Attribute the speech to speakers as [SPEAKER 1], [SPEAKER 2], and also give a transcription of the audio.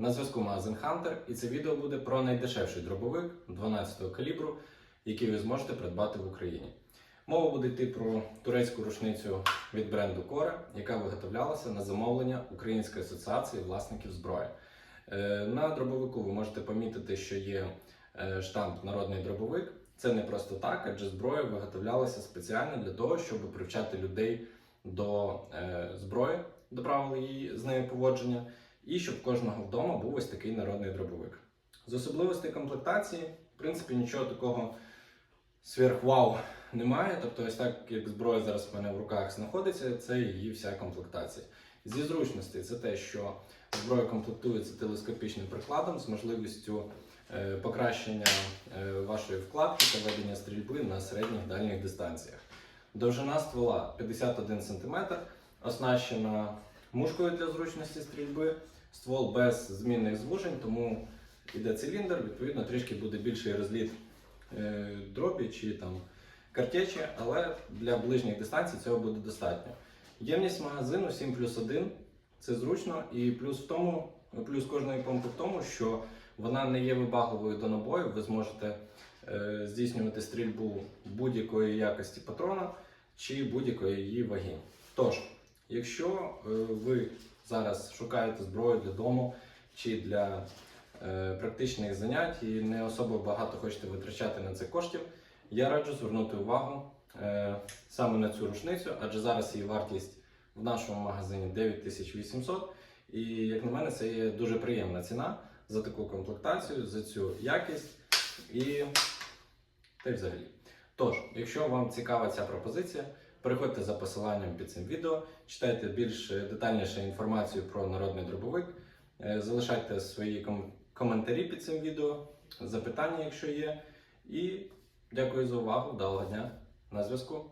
[SPEAKER 1] На зв'язку магазин Hunter, і це відео буде про найдешевший дробовик 12-го калібру, який ви зможете придбати в Україні. Мова буде йти про турецьку рушницю від бренду Kore, яка виготовлялася на замовлення Української асоціації власників зброї. Е, На дробовику ви можете помітити, що є е, штамп Народний дробовик. Це не просто так, адже зброя виготовлялася спеціально для того, щоб привчати людей до е, зброї, до правил її з нею поводження, і щоб кожного вдома був ось такий народний дробовик. З особливостей комплектації, в принципі, нічого такого сверхвау немає. Тобто, ось так як зброя зараз в мене в руках знаходиться, це її вся комплектація. Зі зручностей це те, що зброя комплектується телескопічним прикладом з можливістю е, покращення е, вашої вкладки та ведення стрільби на середніх дальніх дистанціях. Довжина ствола 51 см, оснащена мушкою для зручності стрільби, ствол без змінних звужень, тому йде циліндр, відповідно, трішки буде більший розліт е, дробі чи там картечі, але для ближніх дистанцій цього буде достатньо. Ємність магазину 7 плюс 1, це зручно, і плюс в тому, плюс кожної помпи в тому, що вона не є вибагливою до набою, ви зможете е, здійснювати стрільбу будь-якої якості патрона чи будь-якої її ваги. Тож, якщо е, ви зараз шукаєте зброю для дому чи для е, практичних занять і не особо багато хочете витрачати на це коштів, я раджу звернути увагу е, саме на цю рушницю, адже зараз її вартість в нашому магазині 9800. І як на мене, це є дуже приємна ціна за таку комплектацію, за цю якість і та й взагалі. Тож, якщо вам цікава ця пропозиція, переходьте за посиланням під цим відео, читайте більш детальніше інформацію про народний дробовик, е, залишайте свої ком- коментарі під цим відео, запитання, якщо є. І дякую за увагу. Вдалого дня на зв'язку.